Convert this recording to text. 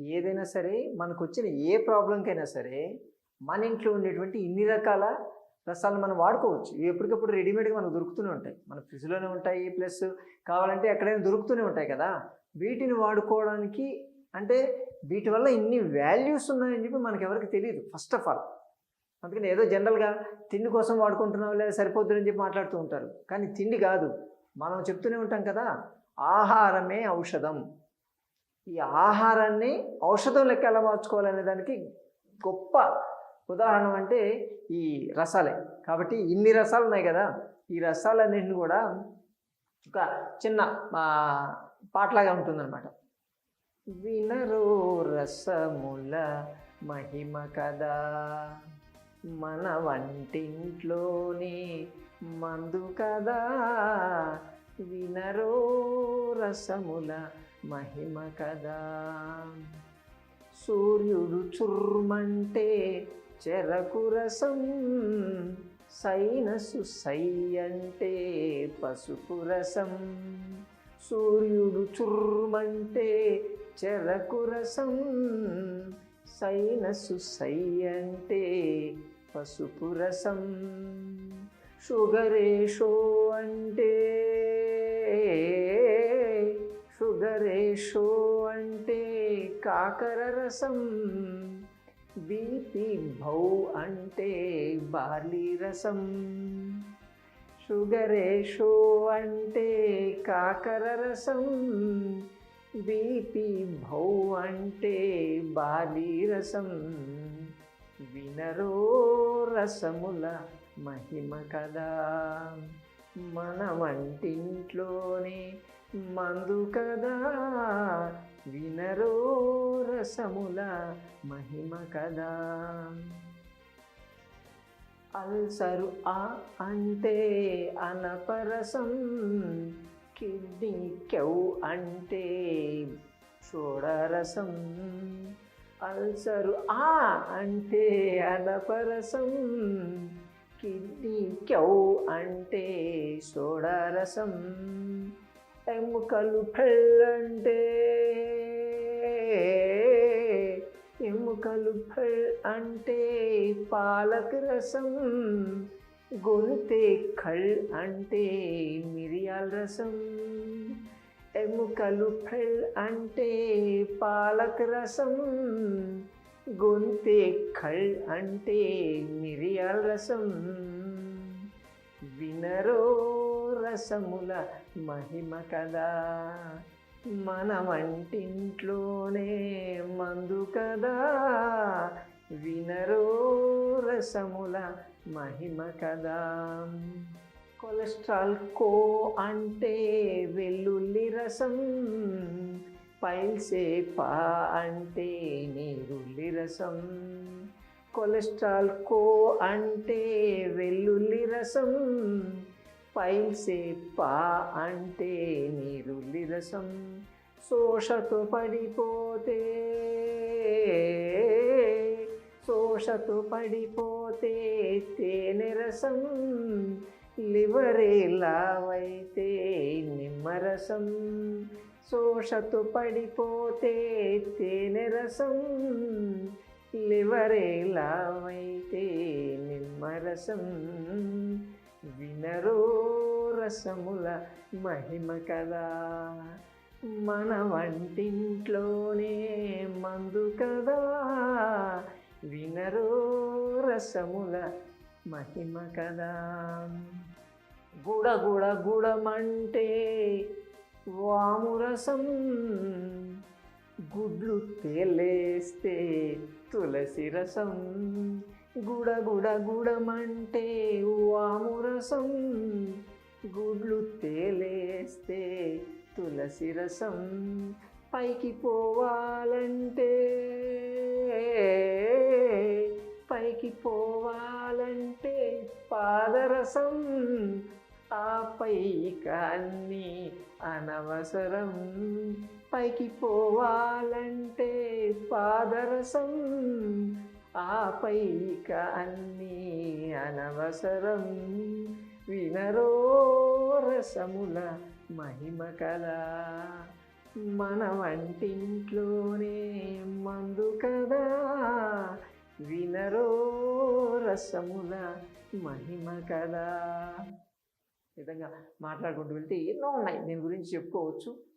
ఏదైనా సరే మనకు వచ్చిన ఏ ప్రాబ్లంకైనా సరే మన ఇంట్లో ఉండేటువంటి ఇన్ని రకాల రసాలు మనం వాడుకోవచ్చు. ఇవి ఎప్పటికప్పుడు రెడీమేడ్గా మనకు దొరుకుతూనే ఉంటాయి. మన ఫ్రిడ్జ్లోనే ఉంటాయి ప్లస్ కావాలంటే ఎక్కడైనా దొరుకుతూనే ఉంటాయి కదా. వీటిని వాడుకోవడానికి అంటే వీటి వల్ల ఇన్ని వాల్యూస్ ఉన్నాయని చెప్పి మనకు ఎవరికి తెలియదు ఫస్ట్ ఆఫ్ ఆల్. అందుకని ఏదో జనరల్గా తిండి కోసం వాడుకుంటున్నాం లేదా సరిపోతుందని చెప్పి మాట్లాడుతూ ఉంటారు. కానీ తిండి కాదు. మనం చెప్తూనే ఉంటాం కదా ఆహారమే ఔషధం. ఈ ఆహారాన్ని ఔషధం లెక్క ఎలా మార్చుకోవాలనే దానికి గొప్ప ఉదాహరణ అంటే ఈ రసాలే. కాబట్టి ఇన్ని రసాలు ఉన్నాయి కదా ఈ రసాలన్నింటిని కూడా ఒక చిన్న పాటలాగా ఉంటుందన్నమాట. వినరో రసముల మహిమ కదా మన వంటింట్లోనే మందు కదా. వినరో రసముల మహిమ కదా సూర్యుడు చుర్మంటే చెరకు రసం సైనసు సై అంటే పసుపు రసం సూర్యుడు చుర్మంటే చెరకు రసం సైనసు సై అంటే పసుపు రసం షుగరేషో అంటే షో అంటే కాకర రసం బీపీ భౌ అంటే బార్లీ రసం. షుగరేషో అంటే కాకర రసం బీపీ భౌ అంటే బాలీ రసం. వినరో రసముల మహిమ కదా మన వంటింట్లోనే మందు కదా వినరో రసముల మహిమ కదా. అల్సరు ఆ అంటే అనపరసం కిడ్నీ క్యౌ అంటే సోడరసం అల్సరు ఆ అంటే అనపరసం కిడ్నీ క్యౌ అంటే సోడరసం ఎముకలు పెళ్ళంటే. ఎముకలు ఫల్ అంటే పాలక రసం గొంతే ఖల్ అంటే మిరియాల రసం. ఎముకలు ఫల్ అంటే పాలక రసం గొంతే ఖల్ అంటే మిరియాల రసం. వినరో రసముల మహిమ కదా. మన వంటింట్లోనే మందు కదా. వినరో రసముల మహిమ కదా. కొలెస్ట్రాల్ కో అంటే వెల్లుల్లి రసం. పైల్సే పా అంటే నీరుల్లి రసం. కొలెస్ట్రాల్ కో అంటే వెల్లుల్లి రసం. పైసెప్ప పా అంటే నీరుల్లి రసం శోషతో పడిపోతే. శోషతో పడిపోతే తేనె రసం లివరే లావైతే నిమ్మరసం. శోషతు పడిపోతే తేనె రసం లివరే లావైతే నిమ్మరసం. వినరో రసముల మహిమ కదా. మన వంటింట్లోనే మందు కదా. వినరో రసముల మహిమ కదా. గుడ గుడ గుడమంటే వాము రసం గుడ్లు తేలేస్తే తులసి రసం. గుడగుడగుడమంటే గుడ గుడ్లు తేలేస్తే తులసి రసం. పైకి పోవాలంటే పైకి పోవాలంటే పాదరసం ఆ పైకాన్ని అనవసరం. పైకి పోవాలంటే పాదరసం పైక అన్నీ అనవసరం. వినరో రసముల మహిమ కదా మన వంటింట్లోనే కదా. వినరో రసముల మహిమ కదా విధంగా మాట్లాడుకుంటూ వెళ్తే ఎన్నో ఉన్నాయి. దీని గురించి చెప్పుకోవచ్చు.